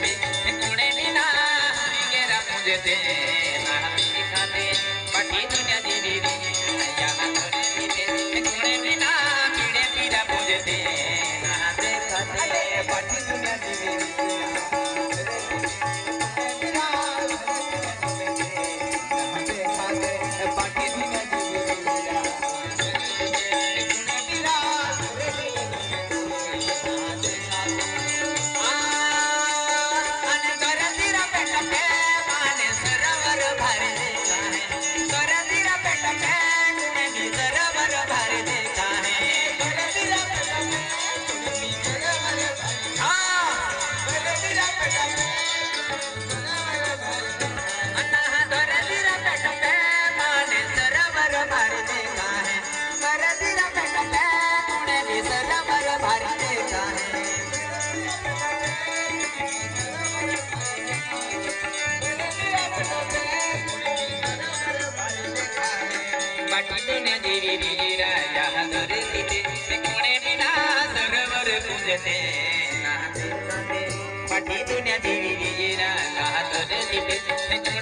दे मुझे दे। आठवण देवी राजा हजर तिथे कोणे बिना सरोवर पूजते पाठी दुन्या देवी राजा हजर तिथे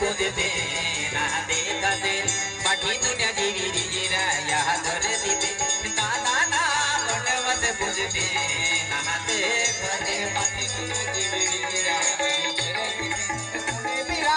বুঝবে না দে তাদের পাখি দুটা জীবি নিজেরা ইহা ধরে দিবে দাদা না বটবতে বুঝবে না দে ঘরে পাখি দুটা জীবি নিজেরা গুণে বিরা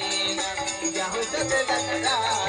Yo te la daba.